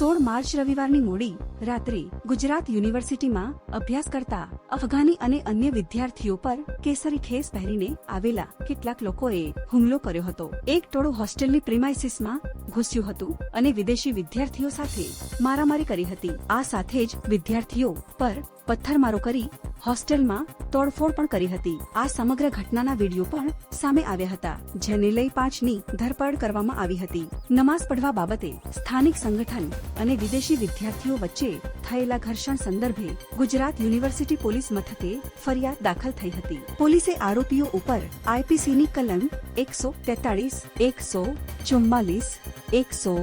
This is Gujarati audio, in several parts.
સોળ માર્ચ રવિવારની મોડી રાત્રે ગુજરાત યુનિવર્સિટીમાં અભ્યાસ કરતા અફઘાની અને અન્ય વિદ્યાર્થીઓ પર કેસરી ખેસ પહેરીને આવેલા કેટલાક લોકોએ હુમલો કર્યો હતો. એક ટોળું હોસ્ટેલની પ્રિમાઇસીસમાં ઘૂસ્યું હતું અને વિદેશી વિદ્યાર્થીઓ સાથે મારામારી કરી હતી. આ સાથે જ વિદ્યાર્થીઓ પર પથ્થરમારો કરી હોસ્ટેલમાં તોડફોડ પણ કરી હતી. આ સમગ્ર ઘટનાના વીડિયો પણ સામે આવ્યા હતા, જેને લઈ પાંચની ધરપકડ કરવામાં આવી હતી. નમાઝ પઢવા બાબતે સ્થાનિક સંગઠન અને વિદેશી વિદ્યાર્થીઓ વચ્ચે થયેલા ઘર્ષણ સંદર્ભે ગુજરાત યુનિવર્સિટી પોલીસ મથકે ફરિયાદ દાખલ થઈ હતી. પોલીસે આરોપીઓ ઉપર આઈપીસીની કલમ એકસો તેતાળીસ, એકસો ચુમ્માલીસ, એકસો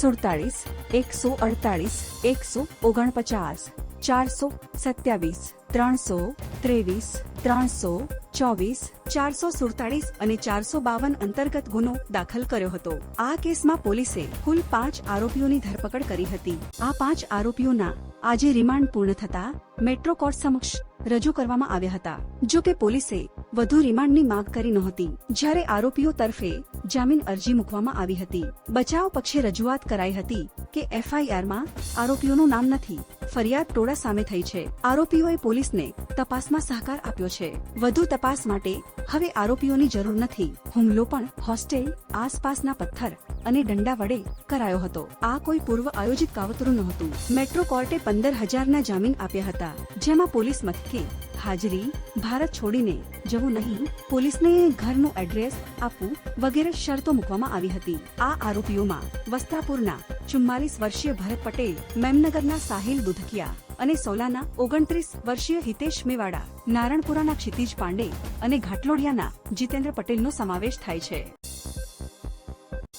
સુડતાળીસ, એકસો અડતાળીસ, એકસો ઓગણપચાસ, ચારસો સત્યાવીસ ત્રણસો, ત્રેવીસ, ત્રણસો, ચોવીસ, ચારસો સુડતાલીસ અને ચારસો બાવન અંતર્ગત ગુનો દાખલ કર્યો હતો. આ કેસમાં પોલીસે કુલ પાંચ આરોપીઓની ધરપકડ કરી હતી. આ પાંચ આરોપીઓના આજે રિમાન્ડ પૂર્ણ થતા મેટ્રો કોર્ટ સમક્ષ રજૂ કરવામાં આવ્યા હતા. જો કે પોલીસે વધુ રિમાન્ડની માંગ કરી નહોતી. જ્યારે આરોપીઓ તરફે જામીન અરજી મૂકવામાં આવી હતી. બચાવ પક્ષે રજૂઆત કરાઈ હતી કે એફઆઈઆરમાં આરોપીઓનું નામ નથી. ફરિયાદ ટોળા સામે થઈ છે. આરોપીઓએ પોલીસને તપાસમાં સહકાર આપ્યો છે. વધુ તપાસ માટે હવે આરોપીઓની જરૂર નથી. હુમલો પણ હોસ્ટેલ, આસપાસના પથ્થર અને દંડા વડે કરાયો હતો. આ કોઈ પૂર્વ આયોજિત કાવતરું નહોતું. મેટ્રો કોર્ટે પંદર હજારના જામીન આપ્યા હતા, જેમાં પોલીસ મથકે હાજરી ભારત છોડીને, જવું નહીં, પોલીસને ઘરનું એડ્રેસ આપવું વગેરે શરતો મૂકવામાં આવી હતી. આ આરોપીઓમાં વસ્ત્રાપુરના ચુમ્માલીસ વર્ષીય ભરત પટેલ, મેમનગરના સાહિલ દુધકિયા અને સોલાના ઓગણત્રીસ વર્ષીય હિતેશ મેવાડા, નારણપુરાના ક્ષિતિજ પાંડે અને ઘાટલોડિયાના જીતેન્દ્ર પટેલનો સમાવેશ થાય છે.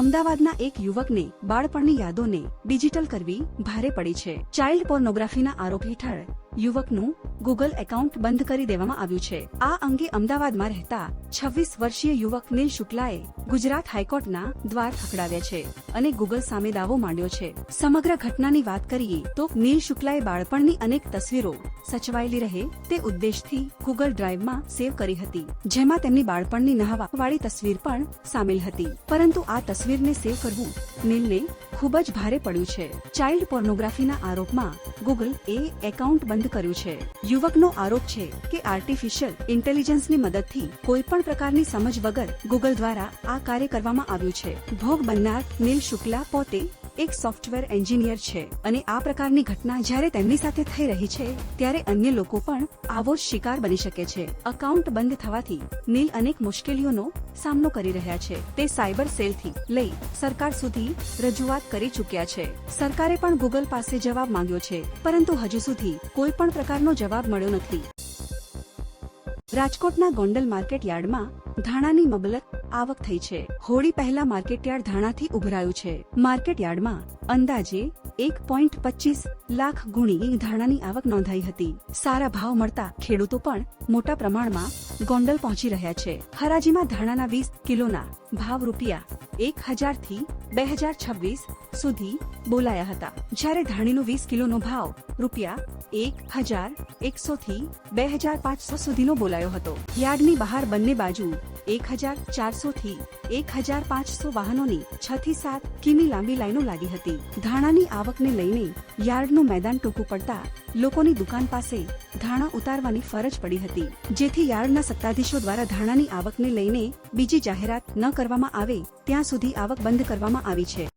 અમદાવાદના એક યુવકને બાળપણની યાદોને ડિજિટલ કરવી ભારે પડી છે. ચાઇલ્ડ પોર્નોગ્રાફીના આરોપ હેઠળ યુવકનું ગૂગલ એકાઉન્ટ બંધ કરી દેવામાં આવ્યું છે. આ અંગે અમદાવાદમાં રહેતા છવ્વીસ વર્ષીય યુવક નીલ શુક્લાએ ગુજરાત હાઈકોર્ટના દ્વાર ખખડાવ્યા છે અને ગૂગલ સામે દાવો માંડ્યો છે. સમગ્ર ઘટનાની વાત કરીએ તો નીલ શુક્લાએ બાળપણની અનેક તસવીરો સચવાયેલી રહે તે ઉદ્દેશથી ગૂગલ ડ્રાઈવમાં સેવ કરી હતી, જેમાં તેમની બાળપણની નહાવા વાળી તસવીર પણ સામેલ હતી. પરંતુ આ તસવીરને સેવ કરવું નીલને ખૂબ જ ભારે પડ્યું છે. ચાઇલ્ડ પોર્નોગ્રાફીના આરોપમાં ગૂગલ એ એકાઉન્ટ બંધ કર્યું છે. યુવકનો આરોપ છે કે આર્ટિફિશિયલ ઇન્ટેલિજન્સની મદદથી કોઈ પણ પ્રકારની સમજ વગર ગૂગલ દ્વારા આ કાર્ય કરવામાં આવ્યું છે. ભોગ બનનાર નીલ શુક્લા પોતે એક સોફ્ટવેર એન્જિનિયર છે અને આ પ્રકારની ઘટના જ્યારે તેમની સાથે થઈ રહી છે, ત્યારે અન્ય લોકો પણ આવો જ શિકાર બની શકે છે. અકાઉન્ટ બંધ થવાથી નીલ અનેક મુશ્કેલીઓનો સામનો કરી રહ્યા છે. તે સાયબર સેલથી લઈ સરકાર સુધી રજૂઆત કરી ચૂક્યા છે. સરકારે પણ ગૂગલ પાસે જવાબ માંગ્યો છે, પરંતુ હજુ સુધી કોઈ પણ પ્રકારનો જવાબ મળ્યો નથી. રાજકોટના ગોંડલ માર્કેટ યાર્ડમાં ધાણાની મબલક આવક થઈ છે. હોળી પહેલા માર્કેટયાર્ડ ધાણાથી ઉભરાયું છે. માર્કેટયાર્ડમાં અંદાજે એક પોઈન્ટ પચીસ લાખ ગુણી ધાણાની આવક નોંધાઈ હતી. સારા ભાવ મળતા ખેડૂતો પણ મોટા પ્રમાણમાં ગોંડલ પહોંચી રહ્યા છે. હરાજીમાં ધાણાના વીસ કિલોના ભાવ રૂપિયા એક હજારથી બે હજાર છવ્વીસ સુધી બોલાયા હતા. જ્યારે ધાણીનો વીસ કિલોનો ભાવ રૂપિયા એક હજાર એકસો થી બે હજાર પાંચસો સુધીનો બોલાયો હતો. યાર્ડની બહાર બંને બાજુ એક હજાર ચારસો થી એક હજાર પાંચસો વાહનોની છ થી સાત કિમી લાંબી લાઈનો લાગી હતી. ધાણાની આવકને લઈને યાર્ડનું મેદાન ટૂંકું પડતા લોકોની દુકાન પાસે ધાણા ઉતારવાની ફરજ પડી હતી. જેથી યાર્ડના સત્તાધીશો દ્વારા ધાણાની આવકને લઈને બીજી જાહેરાત ન કરવામાં આવે, ત્યાં સુધી આવક બંધ કરવામાં આવી છે.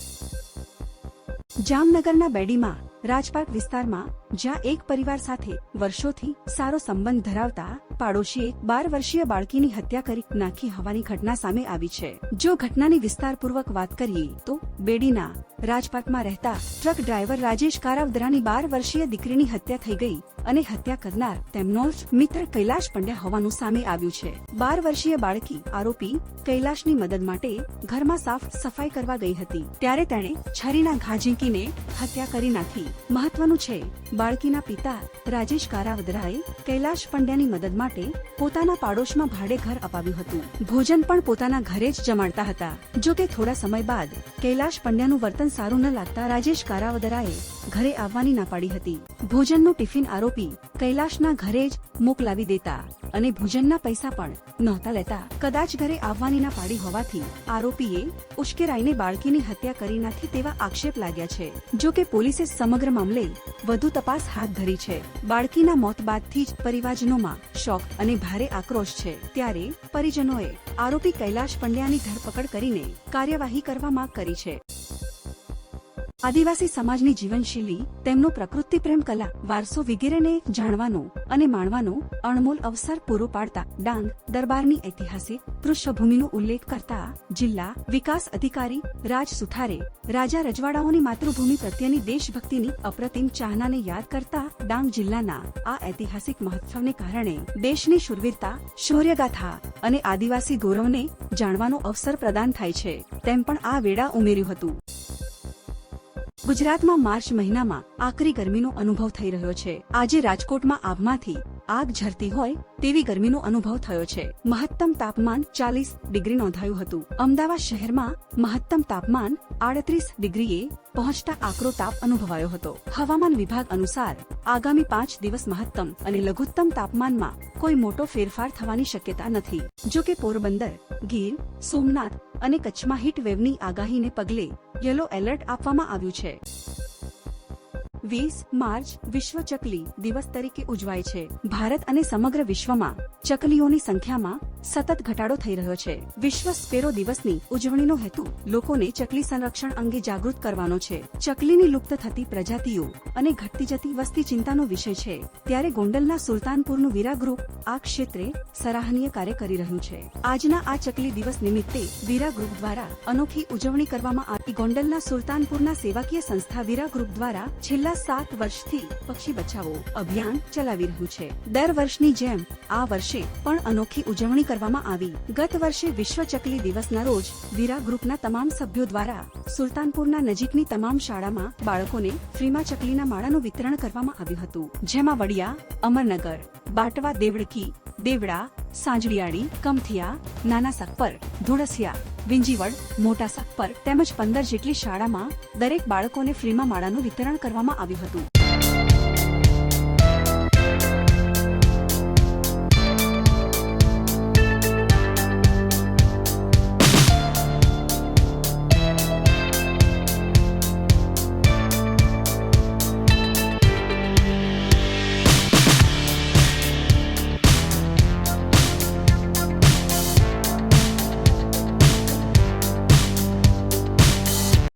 જામનગરના બેડીમાં રાજપાટ વિસ્તારમાં, જ્યાં એક પરિવાર સાથે વર્ષોથી સારો સંબંધ ધરાવતા પાડોશીએ બાર વર્ષીય બાળકીની હત્યા કરી નાખી હોવાની ઘટના સામે આવી છે. જો ઘટનાની વિસ્તારપૂર્વક વાત કરીએ, તો બેડીના રાજપાટમાં રહેતા ટ્રક ડ્રાઈવર રાજેશ કારાવદરાની બાર વર્ષીય દીકરીની હત્યા થઈ ગઈ અને હત્યા કરનાર તેમનો જ મિત્ર કૈલાશ પંડ્યા હોવાનું સામે આવ્યું છે. બાર વર્ષીય બાળકી આરોપી કૈલાશની મદદ માટે ઘરમાં સાફ સફાઈ કરવા ગઈ હતી. ત્યારે તેણે છરીના ઘા ઝીંકીને હત્યા કરી નાખી. મહત્વનું છે. બાળકીના પિતા રાજેશ કારાવદરાએ કૈલાશ પંડ્યાની મદદ માટે પોતાના પાડોશમાં ભાડે ઘર અપાવ્યું હતું. ભોજન પણ પોતાના ઘરે જ જમાડતા હતા. જો કે થોડા સમય બાદ કૈલાશ પંડ્યાનું વર્તન સારું ન લાગતા રાજેશ કારાવદરાએ ઘરે આવવાની ના પાડી હતી. ભોજનનું ટિફિન આરોપી કૈલાશના ઘરે જ મોકલાવી દેતા અને ભોજનના પૈસા પણ. નહોતા લેતા. કદાચ ઘરે આવવાની ના પાડી હોવાથી આરોપીએ ઉશ્કેરાઈને બાળકીની હત્યા કરી નાખી તેવા આક્ષેપ લાગ્યા છે. જો કે પોલીસે સમગ્ર મામલે વધુ તપાસ હાથ ધરી છે. બાળકીના મોત બાદથી જ પરિવારજનોમાં શોક અને ભારે આક્રોશ છે. ત્યારે પરિજનોએ આરોપી કૈલાશ પંડ્યાની ધરપકડ કરીને કાર્યવાહી કરવા માંગ કરી છે. આદિવાસી સમાજની જીવનશૈલી, તેમનો પ્રકૃતિ પ્રેમ કલા, વારસો વગેરેને જાણવાનો અને માણવાનો અણમોલ અવસર પૂરો પાડતા ડાંગ દરબારની ઐતિહાસિક પૃષ્ઠભૂમિનો ઉલ્લેખ કરતા જિલ્લા વિકાસ અધિકારી રાજ સુથારે રાજા રજવાડાઓની માતૃભૂમિ પ્રત્યેની દેશભક્તિની અપ્રતિમ ચાહનાને યાદ કરતા ડાંગ જિલ્લાના આ ઐતિહાસિક મહોત્સવને કારણે દેશની શુરવીરતા, શૌર્યગાથા અને આદિવાસી ગૌરવને જાણવાનો અવસર પ્રદાન થાય છે, તેમ પણ આ વેળા ઉમેર્યું હતું. ગુજરાતમાં માર્ચ મહિનામાં આકરી ગરમીનો અનુભવ થઈ રહ્યો છે. આજે રાજકોટમાં આભમાંથી આગ ઝરતી હોય તેવી ગરમીનો અનુભવ થયો છે. મહત્તમ તાપમાન ચાલીસ ડિગ્રી નોંધાયું હતું. અમદાવાદ શહેરમાં મહત્તમ તાપમાન આડત્રીસ ડિગ્રીએ પહોંચતા આકરો તાપ અનુભવાયો હતો. હવામાન વિભાગ અનુસાર આગામી પાંચ દિવસ મહત્તમ અને લઘુત્તમ તાપમાનમાં કોઈ મોટો ફેરફાર થવાની શક્યતા નથી. જો કે પોરબંદર, ગીર, સોમનાથ અને કચ્છમાં હીટ વેવની આગાહીને પગલે યલો એલર્ટ આપવામાં આવ્યું છે. વીસ માર્ચ વિશ્વ ચકલી દિવસ તરીકે ઉજવાય છે. ભારત અને સમગ્ર વિશ્વમાં ચકલીઓની સંખ્યામાં સતત ઘટાડો થઈ રહ્યો છે. વિશ્વ સ્પેરો દિવસની ઉજવણીનો હેતુ લોકોને ચકલી સંરક્ષણ અંગે જાગૃત કરવાનો છે. ચકલીની લુપ્ત થતી પ્રજાતિઓ અને ઘટતી જતી વસ્તી ચિંતાનો વિષય છે. ત્યારે ગોંડલના સુલતાનપુરનું વીરા ગ્રુપ આ ક્ષેત્રે સરાહનીય કાર્ય કરી રહ્યું છે. આજના આ ચકલી દિવસ નિમિત્તે વીરા ગ્રુપ દ્વારા અનોખી ઉજવણી કરવામાં આવી. ગોંડલના સુલતાનપુરના સેવાકીય સંસ્થા વીરા ગ્રુપ દ્વારા છેલ્લા સાત વર્ષથી પક્ષી બચાવો અભિયાન ચલાવી રહ્યું છે. દર વર્ષની જેમ આ વર્ષે પણ અનોખી ઉજવણી કરવામાં આવી. ગત વર્ષે વિશ્વ ચકલી દિવસના રોજ વીરા ગ્રુપના તમામ સભ્યો દ્વારા સુલતાનપુરના નજીકની તમામ શાળામાં બાળકોને ફ્રીમાં ચકલીના માળાનું વિતરણ કરવામાં આવ્યું હતું. જેમાં વડિયા, અમરનગર, બાટવા દેવડકી દેવડા સાંજળિયાળી, કમથિયા, નાના સખપર ધોળસિયા, વિંજીવડ, મોટા સખપર તેમજ પંદર જેટલી શાળામાં દરેક બાળકોને ફ્રીમાં માળાનું વિતરણ કરવામાં આવ્યું હતું.